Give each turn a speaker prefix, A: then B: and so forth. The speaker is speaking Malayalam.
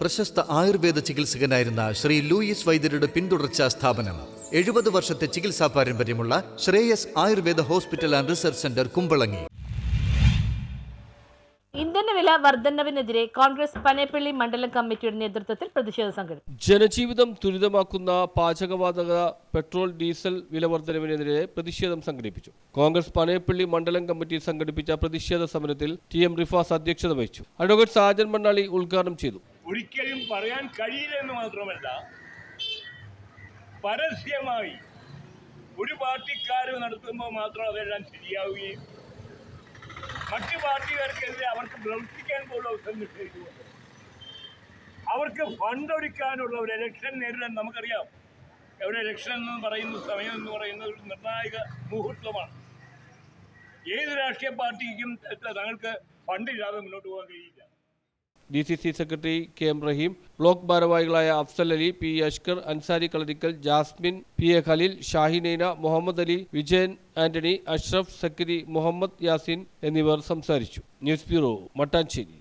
A: പ്രശസ്ത ആയുർവേദ ചികിത്സകനായിരുന്ന ശ്രീ ലൂയിസ് വൈദ്യരുടെ പിന്തുടർച്ചാ സ്ഥാപനം. എഴുപത് വർഷത്തെ ചികിത്സാ പാരമ്പര്യമുള്ള Shreyas Ayurveda hospital and research centre Kumbalangi.
B: ഇന്ധനവില വർധനവിനെതിരെ കോൺഗ്രസ് പനേപ്പള്ളി മണ്ഡലം കമ്മിറ്റിയുടെ നേതൃത്വത്തിൽ പ്രതിഷേധ സംഘടിപ്പിച്ചു
C: ജനജീവിതം ദുരിതമാക്കുന്ന പാചകവാതക പെട്രോൾ ഡീസൽ വില വർധനവിനെതിരെ പ്രതിഷേധം സംഘടിപ്പിച്ചു. കോൺഗ്രസ് പനയപ്പള്ളി മണ്ഡലം കമ്മിറ്റി സംഘടിപ്പിച്ച പ്രതിഷേധ സമരത്തിൽ ടി എം റിഫാസ് അധ്യക്ഷത വഹിച്ചു. അഡ്വക്കേറ്റ് സാജൻ മണ്ണാളി ഉദ്ഘാടനം ചെയ്തു.
D: ഒരിക്കലും പറയാൻ കഴിയില്ലെന്ന് മാത്രമല്ല പരസ്യമായി ഒരു പാർട്ടിക്കാർ നടത്തുമ്പോൾ മാത്രം അതെല്ലാം ശരിയാവുകയും മറ്റു പാർട്ടിക്കാർക്കെതിരെ അവർക്ക് പ്രവർത്തിക്കാൻ പോലും അവസരം കിട്ടിയിട്ടുണ്ട് അവർക്ക് ഫണ്ട് ഒരുക്കാനുള്ള ഒരു ഇലക്ഷൻ നേരിടാൻ നമുക്കറിയാം. എവിടെ ഇലക്ഷൻ എന്ന് പറയുന്ന സമയം എന്ന് പറയുന്നത് ഒരു നിർണായക മുഹൂർത്തമാണ്. ഏത് രാഷ്ട്രീയ പാർട്ടിക്കും തങ്ങൾക്ക് ഫണ്ടില്ലാതെ മുന്നോട്ട് പോകാൻ കഴിയില്ല.
C: D C C secretary K M Rahim block ഭാരവാഹികളായ Afsal Ali P Ashkar Ansari Kalarikkal Jasmin P A Khaleel Shahinaina Muhammad Ali Vijayan Antony Ashraf Sakkiri Muhammad Yasin എന്നിവർ സംസാരിച്ചു. News bureau Mattancherry.